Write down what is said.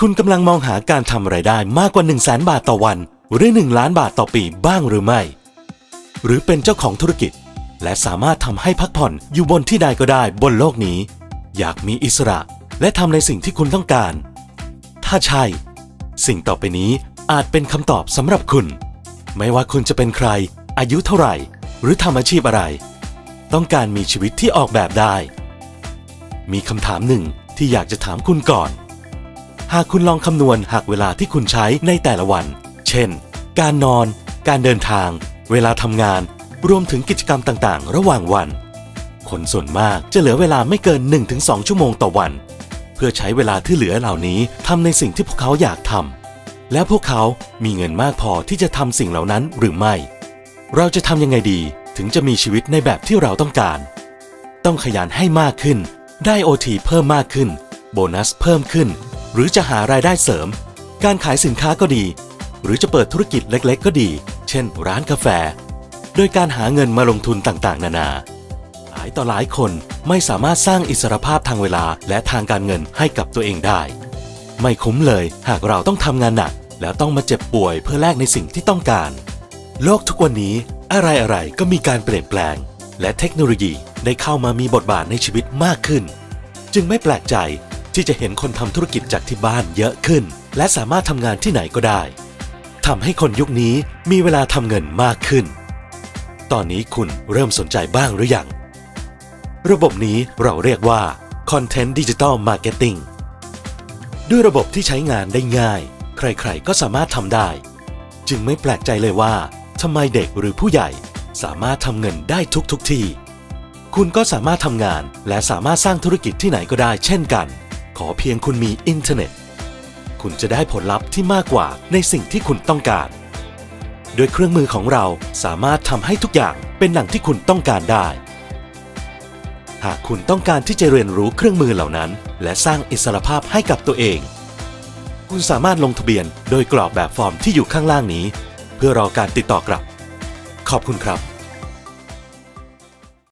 คุณกำลังมองหาการทำไรายได้มากกว่า 1 0 0 0 0แบาทต่อวัน หรือ 1 ล้านบาทต่อปีบ้างหรือไม่ หรือเป็นเจ้าของธุรกิจ และสามารถทำให้พักผ่อนอยู่บนที่ใดก็ได้บนโลกนี้ อยากมีอิสระและทำในสิ่งที่คุณต้องการ ถ้าใช่ สิ่งต่อไปนี้อาจเป็นคำตอบสำหรับคุณ ไม่ว่าคุณจะเป็นใคร อายุเท่าไหร่ หรือทำอาชีพอะไร ต้องการมีชีวิตที่ออกแบบได้ มีคำถามหนึ่งที่อยากจะถามคุณก่อน หากคุณลองคำนวณหักเวลาที่คุณใช้ในแต่ละวัน เช่น การนอน การเดินทาง เวลาทำงาน รวมถึงกิจกรรมต่างๆ ระหว่างวัน คนส่วนมากจะเหลือเวลาไม่เกิน 1-2 ชั่วโมงต่อวัน เพื่อใช้เวลาที่เหลือเหล่านี้ทำในสิ่งที่พวกเขาอยากทำและพวกเขามีเงินมากพอที่จะทำสิ่งเหล่านั้นหรือไม่ เราจะทำยังไงดีถึงจะมีชีวิตในแบบที่เราต้องการ ต้องขยันให้มากขึ้น ได้โอทีเพิ่มมากขึ้น โบนัสเพิ่มขึ้น หรือจะหารายได้เสริม การขายสินค้าก็ดี หรือจะเปิดธุรกิจเล็กๆ ก็ดี เช่น ร้านกาแฟ โดยการหาเงินมาลงทุนต่างๆ นานา หลายต่อหลายคนไม่สามารถสร้างอิสรภาพทางเวลาและทางการเงินให้กับตัวเองได้ ไม่คุ้มเลยหากเราต้องทำงานหนัก แล้วต้องมาเจ็บป่วยเพื่อแลกในสิ่งที่ต้องการ โลกทุกวันนี้อะไรๆก็มีการเปลี่ยนแปลง และเทคโนโลยีได้เข้ามามีบทบาทในชีวิตมากขึ้น จึงไม่แปลกใจ ที่จะเห็นคนทำธุรกิจจากที่บ้านเยอะขึ้น และสามารถทำงานที่ไหนก็ได้ทำให้คนยุคนี้มีเวลาทำเงินมากขึ้น ตอนนี้คุณเริ่มสนใจบ้างหรือยัง ระบบนี้เราเรียกว่า Content Digital Marketing ด้วยระบบที่ใช้งานได้ง่าย ใครๆก็สามารถทำได้ จึงไม่แปลกใจเลยว่าทำไมเด็กหรือผู้ใหญ่สามารถทำเงินได้ทุกทุกที่ คุณก็สามารถทำงานและสามารถสร้างธุรกิจที่ไหนก็ได้เช่นกัน ขอเพียงคุณมีอินเทอร์เน็ต คุณจะได้ผลลัพธ์ที่มากกว่าในสิ่งที่คุณต้องการ โดยเครื่องมือของเราสามารถทำให้ทุกอย่างเป็นหนังที่คุณต้องการได้ หากคุณต้องการที่จะเรียนรู้เครื่องมือเหล่านั้น และสร้างอิสรภาพให้กับตัวเอง คุณสามารถลงทะเบียนโดยกรอกแบบฟอร์มที่อยู่ข้างล่างนี้ เพื่อรอการติดต่อกลับ ขอบคุณครับ